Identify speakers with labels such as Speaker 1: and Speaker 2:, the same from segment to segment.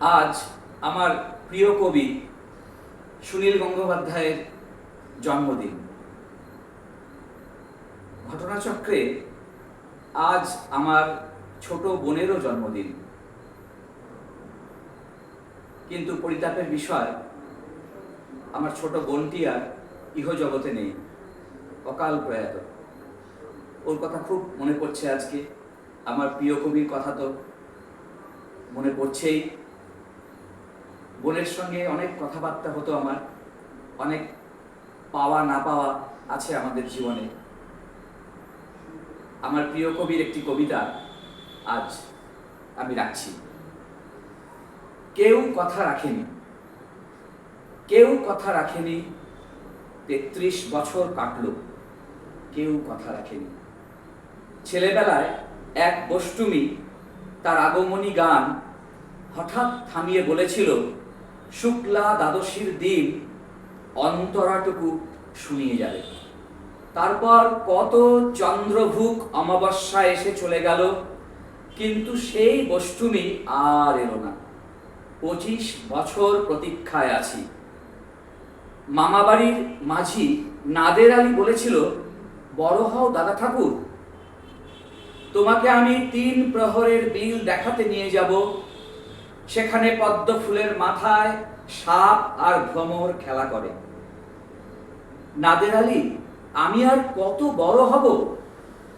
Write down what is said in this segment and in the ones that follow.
Speaker 1: আজ আমার প্রিয় কবি সুনীল গঙ্গোপাধ্যায়ের জন্মদিন। ঘটনাচক্রে আজ আমার ছোট বোনেরও জন্মদিন। কিন্তু পরিতাপের বিষয়, আমার ছোট বোনটি আর ইহজগতে নেই, অকাল প্রয়াত। ওর কথা খুব মনে পড়ছে আজকে। আমার প্রিয় কবির কথা তো মনে পড়ছেই। বোনের সঙ্গে অনেক কথাবার্তা হতো আমার। অনেক পাওয়া না পাওয়া আছে আমাদের জীবনে। আমার প্রিয় কবির একটি কবিতা আজ আমি রাখছি। কেউ কথা রাখেনি। কেউ কথা রাখেনি। তেত্রিশ বছর কাটলো। কেউ কথা রাখেনি। ছেলেবেলায় এক বষ্টুমি, তার আগমনী গান হঠাৎ থামিয়ে বলেছিল শুক্লা দ্বাদশীর দিন অন্তরাটুকু শুনিয়ে যাবে। তারপর কত চন্দ্রভুক অমাবস্যা এসে চলে গেল, কিন্তু সেই বষ্টুমি আর এলো না। পঁচিশ বছর প্রতীক্ষায় আছি। মামাবাড়ির মাঝি নাদের আলী বলেছিল, বড় হও দাদা ঠাকুর, তোমাকে আমি তিন প্রহরের বিল দেখাতে নিয়ে যাব। সেখানে পদ্ম ফুলের মাথায় সাপ আর ভ্রমর খেলা করে। নাদের আলী, আমি আর কত বড় হব?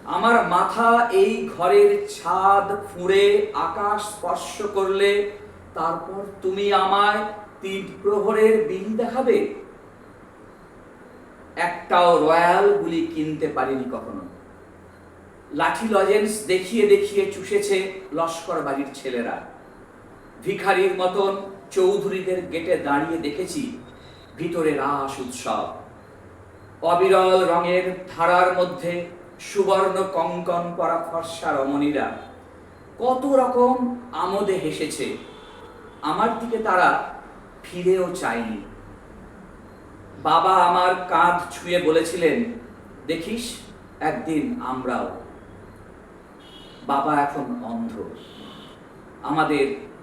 Speaker 1: আমার মাথা এই ঘরের ছাদ ফুঁড়ে আকাশ স্পর্শ করলে তারপর তুমি আমায় তিন প্রহরের বিল দেখাবে? একটাও রয়্যাল গুলি কিনতে পারিনি কখনো। লাঠি লজেন্স দেখিয়ে দেখিয়ে চুষেছে লস্কর বাড়ির ছেলেরা। ভিখারির মতন চৌধুরীদের গেটে দাঁড়িয়ে দেখেছি, ভিতরে রাস উৎসব। অবিরল রঙের ধারার মধ্যে সুবর্ণ কঙ্কন পরা ফর্সা রমণীরা কত রকম আমোদে হেসেছে। আমার দিকে তারা ফিরেও চায়নি। বাবা আমার কাঁধ ছুঁয়ে বলেছিলেন, দেখিস, একদিন আমরাও। বাবা এখন অন্ধ। আমাদের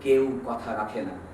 Speaker 1: কেউ কথা রাখে না।